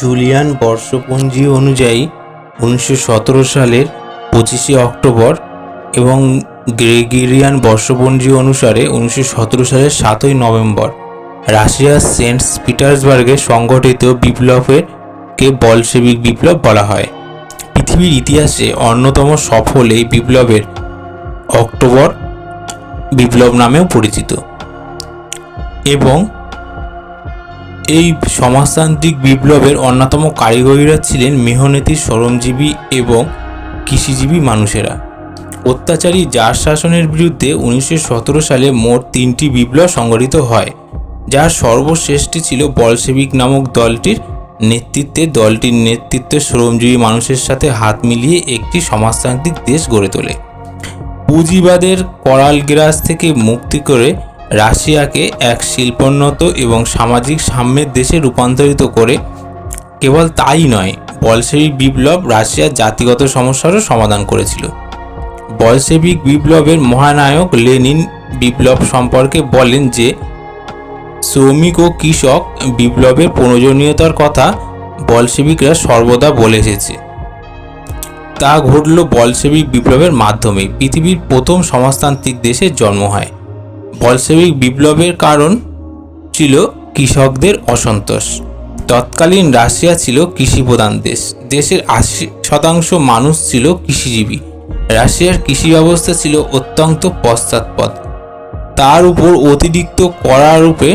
Julian বর্ষপঞ্জি অনুযায়ী উনিশশো সতেরো সালের পঁচিশে অক্টোবর এবং গ্রেগেরিয়ান বর্ষপঞ্জি অনুসারে উনিশশো সতেরো সালের সাতই নভেম্বর রাশিয়ার সেন্ট পিটার্সবার্গে সংগঠিত বিপ্লবের কে বলশেবিক বিপ্লব বলা হয়। পৃথিবীর ইতিহাসে অন্যতম সফল এই বিপ্লবের অক্টোবর বিপ্লব নামেও পরিচিত। এবং এই সমাজতান্ত্রিক বিপ্লবের অন্যতম কারিগরীরা ছিলেন মেহনতি শ্রমজীবী এবং কৃষিজীবী মানুষেরা। অত্যাচারী জার শাসনের বিরুদ্ধে উনিশশো সতেরো সালে মোট তিনটি বিপ্লব সংগঠিত হয়, যার সর্বশ্রেষ্ঠটি ছিল বলশেবিক নামক দলটির নেতৃত্বে দলটির নেতৃত্বে শ্রমজীবী মানুষের সাথে হাত মিলিয়ে একটি সমাজতান্ত্রিক দেশ গড়ে তোলে। পুঁজিবাদের করাল গ্রাস থেকে মুক্তি করে রাশিয়াকে এক শিল্পোন্নত এবং সামাজিক সাম্যের দেশে রূপান্তরিত করে, কেবল তাই নয় বলসেবিক বিপ্লব রাশিয়ার জাতিগত সমস্যারও সমাধান করেছিল। বলশেবিক বিপ্লবের মহানায়ক লেনিন বিপ্লব সম্পর্কে বলেন যে শ্রমিক ও কৃষক বিপ্লবের প্রয়োজনীয়তার কথা বলশেবিকরা সর্বদা বলে এসেছে। তা ঘটল বলশেবিক বিপ্লবের মাধ্যমে। পৃথিবীর প্রথম সমাজতান্ত্রিক দেশের জন্ম হয়। বলশেবিক বিপ্লবের কারণ ছিল কৃষকদের অসন্তোষ। তৎকালীন রাশিয়া ছিল কৃষিপ্রধান দেশ। দেশের আশি শতাংশ মানুষ ছিল কৃষিজীবী। রাশিয়ার কৃষি ব্যবস্থা ছিল অত্যন্ত পশ্চাৎপদ। তার উপর অতিরিক্ত করারূপে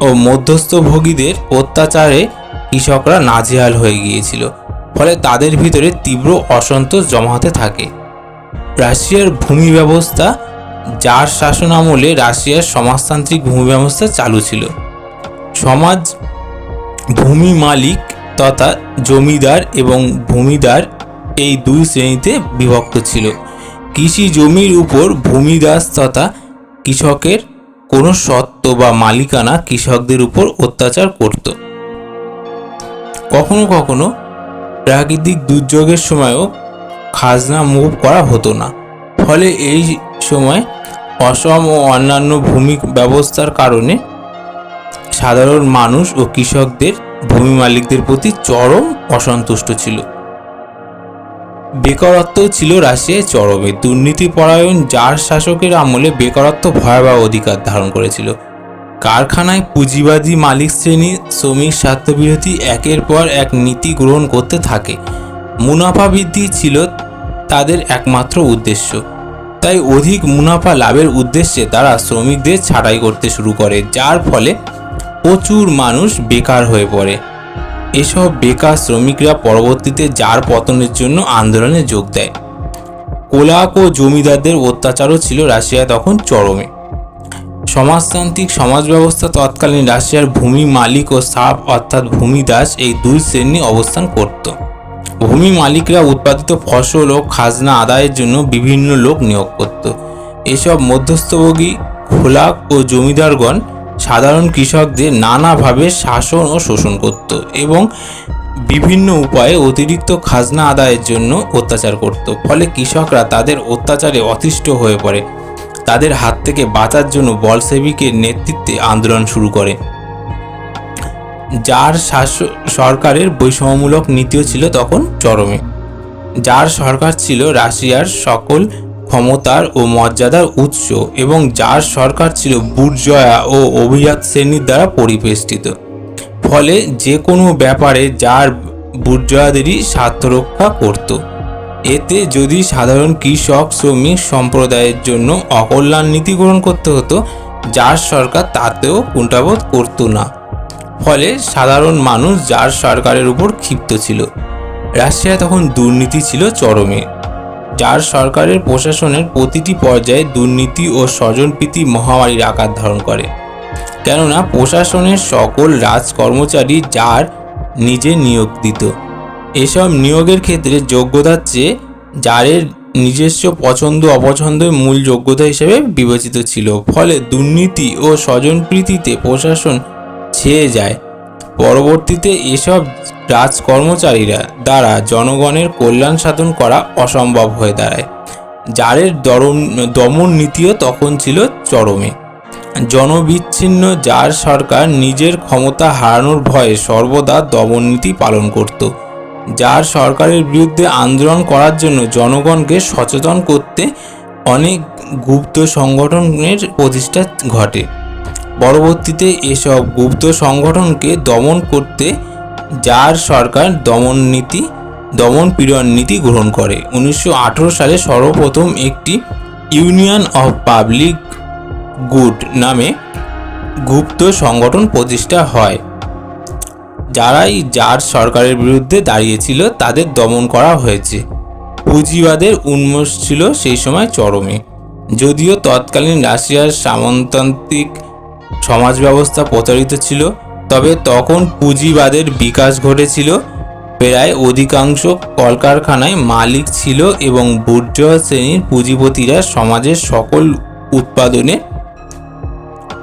ও মধ্যস্থভোগীদের অত্যাচারে কৃষকরা নাজেহাল হয়ে গিয়েছিল, ফলে তাদের ভিতরে তীব্র অসন্তোষ জমাতে থাকে। রাশিয়ার ভূমি ব্যবস্থা, যার শাসন আমলে রাশিয়ার সমাজতান্ত্রিক ভূমি ব্যবস্থা চালু ছিল। সমাজ, ভূমি মালিক তথা জমিদার এবং ভূমিদার এই দুই শ্রেণীতে বিভক্ত ছিল। কৃষি জমির উপর ভূমিদাস তথা কৃষকের কোনো সত্ত্ব বা মালিকানা কৃষকদের উপর অত্যাচার করত। কখনো কখনো প্রাকৃতিক দুর্যোগের সময়ও খাজনা মুভ করা হতো না। ফলে এই সময় অসম ও অন্যান্য ভূমি ব্যবস্থার কারণে সাধারণ মানুষ ও কৃষকদের ভূমি মালিকদের প্রতি চরম অসন্তুষ্ট ছিল। বেকারত্ব ছিল রাশিয়ায় চরমে। দুর্নীতিপরায়ণ যার শাসকের আমলে বেকারত্ব ভয়াবহ অধিকার ধারণ করেছিল। কারখানায় পুঁজিবাদী মালিক শ্রেণি শ্রমিক স্বার্থবিরোধী একের পর এক নীতি গ্রহণ করতে থাকে। মুনাফা বৃদ্ধি ছিল তাদের একমাত্র উদ্দেশ্য। তাই অধিক মুনাফা লাভের উদ্দেশ্যে তারা শ্রমিকদের ছাঁটাই করতে শুরু করে, যার ফলে প্রচুর মানুষ বেকার হয়ে পড়ে। এসব বেকার শ্রমিকরা পরবর্তীতে যার পতনের জন্য আন্দোলনে যোগ দেয়। কোলাক ও জমিদারদের অত্যাচারও ছিল রাশিয়া তখন চরমে। সমাজতান্ত্রিক সমাজ ব্যবস্থা তৎকালীন রাশিয়ার ভূমি মালিক ও সাপ অর্থাৎ ভূমিদাস এই দুই শ্রেণি অবস্থান করত। ভূমি মালিকরা উৎপাদিত ফসল ও খাজনা আদায়ের জন্য বিভিন্ন লোক নিয়োগ করত। এসব মধ্যস্থভোগী, খোলাক ও জমিদারগণ সাধারণ কৃষকদের নানাভাবে শাসন ও শোষণ করত এবং বিভিন্ন উপায়ে অতিরিক্ত খাজনা আদায়ের জন্য অত্যাচার করত। ফলে কৃষকরা তাদের অত্যাচারে অতিষ্ঠ হয়ে পড়ে। তাদের হাত থেকে বাঁচার জন্য বলসেবিকের নেতৃত্বে আন্দোলন শুরু করে। যার সরকারের বৈষম্যমূলক নীতিও ছিল তখন চরমে। যার সরকার ছিল রাশিয়ার সকল ক্ষমতার ও মর্যাদার উৎস এবং যার সরকার ছিল বুর্জয়া ও অভিজাত শ্রেণির দ্বারা পরিবেষ্টিত। ফলে যে কোনো ব্যাপারে যার বুর্জয়াদেরই স্বার্থ রক্ষা করত। এতে যদি সাধারণ কৃষক, শ্রমিক সম্প্রদায়ের জন্য অকল্যাণ নীতি গ্রহণ করতে হতো, যার সরকার তাতেও কুণ্ঠাবোধ করতো না। ফলে সাধারণ মানুষ যার সরকারের উপর ক্ষিপ্ত ছিল রাশিয়া তখন দুর্নীতি ছিল চরমে, যার সরকারের প্রশাসনের প্রতিটি পর্যায়ে দুর্নীতি ও স্বজনপ্রীতি মহামারীর আকার ধারণ করে। কেননা, প্রশাসনের সকল রাজ কর্মচারী যার নিজে নিয়োগ দিত। এসব নিয়োগের ক্ষেত্রে যোগ্যতার চেয়ে যারের নিজস্ব পছন্দ অপছন্দের মূল যোগ্যতা হিসেবে বিবেচিত ছিল। ফলে দুর্নীতি ও স্বজনপ্রীতিতে প্রশাসন ছেয়ে যায়। পরবর্তীতে এসব রাজকর্মচারীরা দ্বারা জনগণের কল্যাণ সাধন করা অসম্ভব হয়ে দাঁড়ায়। যারের দরম দমন নীতিও তখন ছিল চরমে। জনবিচ্ছিন্ন যার সরকার নিজের ক্ষমতা হারানোর ভয়ে সর্বদা দমননীতি পালন করত। যার সরকারের বিরুদ্ধে আন্দোলন করার জন্য জনগণকে সচেতন করতে অনেক গুপ্ত সংগঠনের প্রতিষ্ঠা ঘটে। পরবর্তীতে এসব গুপ্ত সংগঠনকে দমন করতে যার সরকার দমন নীতি, দমন পীড়ন নীতি গ্রহণ করে। উনিশশো আঠেরো সালে সর্বপ্রথম একটি ইউনিয়ন অফ পাবলিক গুড নামে গুপ্ত সংগঠন প্রতিষ্ঠা হয়। যারাই যার সরকারের বিরুদ্ধে দাঁড়িয়েছিল তাদের দমন করা হয়েছে। পুঁজিবাদের উন্মেষ ছিল সেই সময় চরমে। যদিও তৎকালীন রাশিয়ার সামন্ততান্ত্রিক সমাজ ব্যবস্থা প্রচারিত ছিল, তবে তখন পুঁজিবাদের বিকাশ ঘটেছিল। প্রায় অধিকাংশ কলকারখানায় মালিক ছিল এবং বুর্জোয়া শ্রেণির পুঁজিপতিরা সমাজের সকল উৎপাদনে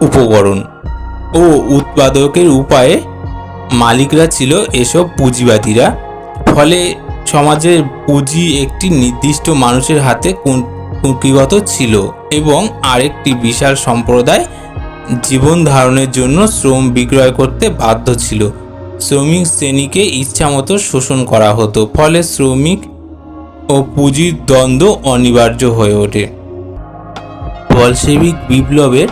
উপকরণ ও উৎপাদকের উপায়ে মালিকরা ছিল এসব পুঁজিবাদীরা। ফলে সমাজের পুঁজি একটি নির্দিষ্ট মানুষের হাতে কুক্ষিগত ছিল এবং আরেকটি বিশাল সম্প্রদায় জীবন ধারণের জন্য শ্রম বিক্রয় করতে বাধ্য ছিল। শ্রমিক শ্রেণীকে ইচ্ছামতো শোষণ করা হতো, ফলে শ্রমিক ও পুঁজির দ্বন্দ্ব অনিবার্য হয়ে ওঠে। বলশেবিক বিপ্লবের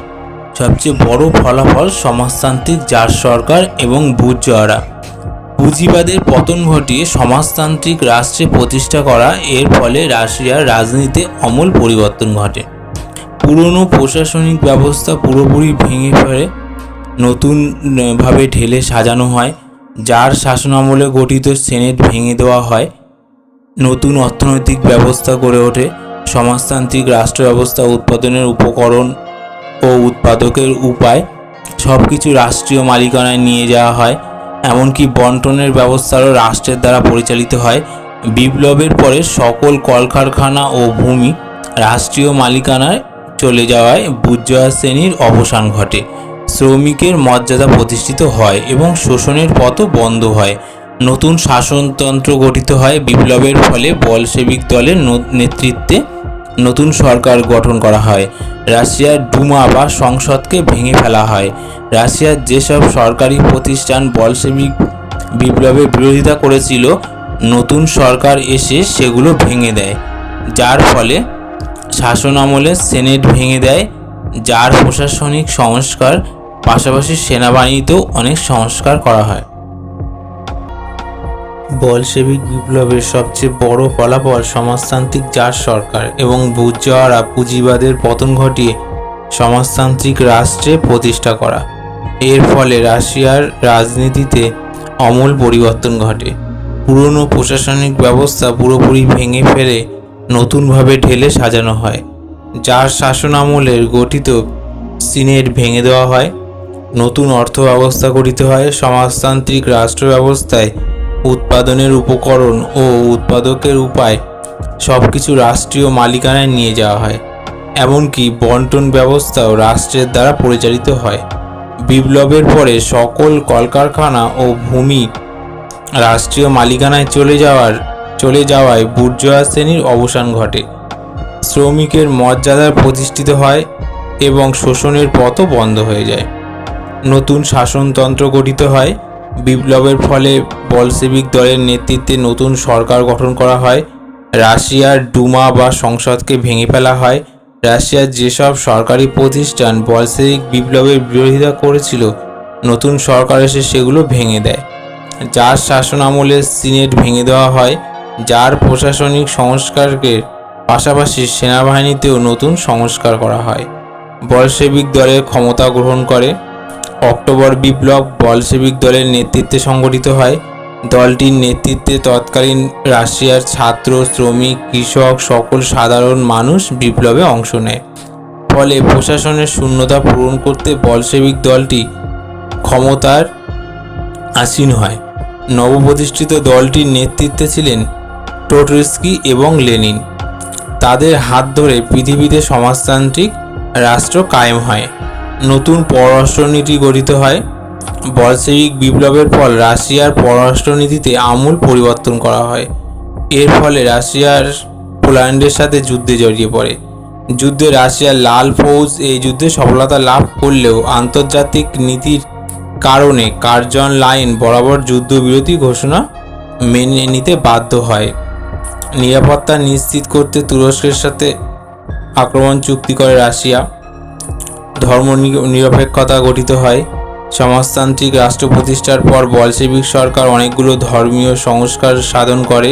সবচেয়ে বড় ফলাফল সমাজতান্ত্রিক জার সরকার এবং বুর্জোয়ারা। পুঁজিবাদের পতন ঘটিয়ে সমাজতান্ত্রিক রাষ্ট্রে প্রতিষ্ঠা করা এর ফলে রাশিয়ার রাজনীতিতে আমূল পরিবর্তন ঘটে। পুরনো প্রশাসনিক ব্যবস্থা পুরোপুরি ভেঙে ফেলে নতুনভাবে ঢেলে সাজানো হয়, যার শাসনামলে গঠিত সেনেট ভেঙে দেওয়া হয়, নতুন অর্থনৈতিক ব্যবস্থা গড়ে ওঠে, সমাজতান্ত্রিক রাষ্ট্র ব্যবস্থা উৎপাদনের উপকরণ ও উৎপাদকের উপায় সব কিছু রাষ্ট্রীয় মালিকানায় নিয়ে যাওয়া হয়, এমনকি বন্টনের ব্যবস্থারও রাষ্ট্রের দ্বারা পরিচালিত হয়। বিপ্লবের পরে সকল কলকারখানা ও ভূমি রাষ্ট্রীয় মালিকানায় চলে যাওয়ায় বুর্জোয়া শ্রেণির অবসান ঘটে। শ্রমিকের মর্যাদা প্রতিষ্ঠিত হয় এবং শোষণের পথও বন্ধ হয়। নতুন শাসনতন্ত্র গঠিত হয় বিপ্লবের ফলে বলশেবিক দলের নেতৃত্বে নতুন সরকার গঠন করা হয়। রাশিয়ার ডুমা বা সংসদকে ভেঙে ফেলা হয়। রাশিয়ার যেসব সরকারি প্রতিষ্ঠান বলশেবিক বিপ্লবের বিরোধিতা করেছিল, নতুন সরকার এসে সেগুলো ভেঙে দেয়, যার ফলে শাসন আমলে সেনেট ভেঙে দেয়, যার প্রশাসনিক সংস্কার পাশাপাশি সেনাবাহিনীতেও অনেক সংস্কার করা হয়। বলশেবিক বিপ্লবের সবচেয়ে বড় ফলাফল সমাজতান্ত্রিক জার সরকার এবং বুর্জোয়ারা পুঁজিবাদের পতন ঘটিয়ে সমাজতান্ত্রিক রাষ্ট্রে প্রতিষ্ঠা করা। এর ফলে রাশিয়ার রাজনীতিতে আমূল পরিবর্তন ঘটে। পুরনো প্রশাসনিক ব্যবস্থা পুরোপুরি ভেঙে ফেলে নতুনভাবে ঢেলে সাজানো হয়, যার শাসন আমলের গঠিত সিনেট ভেঙে দেওয়া হয়। নতুন অর্থ ব্যবস্থা গঠিত হয়, সমাজতান্ত্রিক রাষ্ট্র ব্যবস্থায় উৎপাদনের উপকরণ ও উৎপাদকের উপায় সব কিছু রাষ্ট্রীয় মালিকানায় নিয়ে যাওয়া হয়। এমনকি বন্টন ব্যবস্থাও রাষ্ট্রের দ্বারা পরিচালিত হয়। বিপ্লবের পরে সকল কলকারখানা ও ভূমি রাষ্ট্রীয় মালিকানায় চলে যাওয়ার, চলে যাওয়ায় বুর্জোয়া শ্রেণির অবসান ঘটে। শ্রমিকের মর্যাদা প্রতিষ্ঠিত হয় এবং শোষণের পথও বন্ধ হয়ে যায়। নতুন শাসনতন্ত্র গঠিত হয় বিপ্লবের ফলে বলসেবিক দলের নেতৃত্বে নতুন সরকার গঠন করা হয়। রাশিয়ার ডুমা বা সংসদকে ভেঙে ফেলা হয়। রাশিয়ার যেসব সরকারি প্রতিষ্ঠান বলসেবিক বিপ্লবের বিরোধিতা করেছিল, নতুন সরকার এসে সেগুলো ভেঙে দেয়। যার শাসন আমলে সিনেট ভেঙে দেওয়া হয়, যার প্রশাসনিক সংস্কারকে পাশাপাশি সেনাবাহিনীতেও নতুন সংস্কার করা হয়। বলশেবিক দলের ক্ষমতা গ্রহণ করে। অক্টোবর বিপ্লব বলশেবিক দলের নেতৃত্বে সংগঠিত হয়। দলটির নেতৃত্বে তৎকালীন রাশিয়ার ছাত্র, শ্রমিক, কৃষক সকল সাধারণ মানুষ বিপ্লবে অংশ নেয়। ফলে প্রশাসনের শূন্যতা পূরণ করতে বলশেবিক দলটি ক্ষমতার আসীন হয়। নবপ্রতিষ্ঠিত দলটির নেতৃত্বে ছিলেন টোটরিস্কি এবং লেনিন। তাদের হাত ধরে পৃথিবীতে সমাজতান্ত্রিক রাষ্ট্র কায়েম হয়। নতুন পররাষ্ট্রনীতি গঠিত হয়। বলশেবিক বিপ্লবের ফল রাশিয়ার পররাষ্ট্রনীতিতে আমূল পরিবর্তন করা হয়। এর ফলে রাশিয়ার পোল্যান্ডের সাথে যুদ্ধে জড়িয়ে পড়ে। যুদ্ধে রাশিয়ার লাল ফৌজ এই যুদ্ধে সফলতা লাভ করলেও আন্তর্জাতিক নীতির কারণে কার্জন লাইন বরাবর যুদ্ধবিরতি ঘোষণা মেনে নিতে বাধ্য হয়। নিরাপত্তা নিশ্চিত করতে তুরস্কের সাথে আক্রমণ চুক্তি করে রাশিয়া। ধর্ম নিরপেক্ষতা গঠিত হয়। সমাজতান্ত্রিক রাষ্ট্র প্রতিষ্ঠার পর বলশেবিক সরকার অনেকগুলো ধর্মীয় সংস্কার সাধন করে।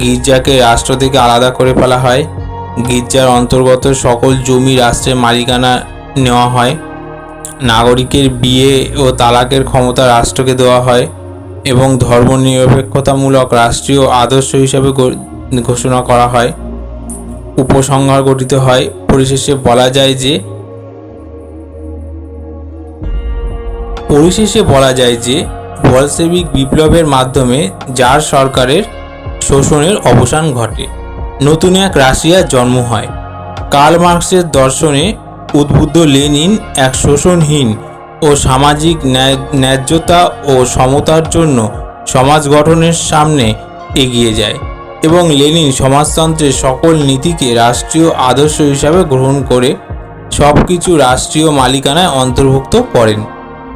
গির্জাকে রাষ্ট্র থেকে আলাদা করে ফেলা হয়। গির্জার অন্তর্গত সকল জমি রাষ্ট্রের মালিকানা নেওয়া হয়। নাগরিকের বিয়ে ও তালাকের ক্ষমতা রাষ্ট্রকে দেওয়া হয় এবং ধর্মনিরপেক্ষতামূলক রাষ্ট্রীয় আদর্শ হিসাবে ঘোষণা করা হয়। উপসংহার গঠিত হয়। পরিশেষে বলা যায় যে পরিশেষে বলা যায় যে বলসেবিক বিপ্লবের মাধ্যমে জার সরকারের শোষণের অবসান ঘটে, নতুন এক রাশিয়ার জন্ম হয়। কার্ল মার্কসের দর্শনে উদ্বুদ্ধ লেনিন এক শোষণহীন ও সামাজিক ন্যায়- ন্যায্যতা ও সমতার জন্য সমাজ গঠনের সামনে এগিয়ে যায় এবং লেনিন সমাজতন্ত্রের সকল নীতিকে রাষ্ট্রীয় আদর্শ হিসাবে গ্রহণ করে সব কিছু রাষ্ট্রীয় মালিকানায় অন্তর্ভুক্ত করেন।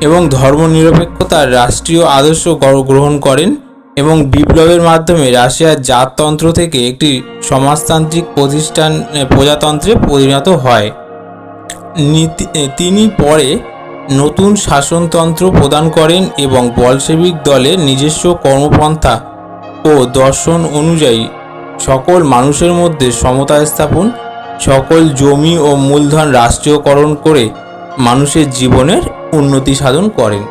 এবং ধর্মনিরপেক্ষতার রাষ্ট্রীয় আদর্শ গ্রহণ করেন এবং বিপ্লবের মাধ্যমে রাশিয়ার জাততন্ত্র থেকে একটি সমাজতান্ত্রিক প্রতিষ্ঠান প্রজাতন্ত্রে পরিণত হয়। তিনি পরে নতুন শাসনতন্ত্র প্রদান করেন এবং বলশেবিক দলের নিজস্ব কর্মপন্থা ও দর্শন অনুযায়ী সকল মানুষের মধ্যে সমতা স্থাপন, সকল জমি ও মূলধন রাষ্ট্রীয়করণ করে মানুষের জীবনের উন্নতি সাধন করেন।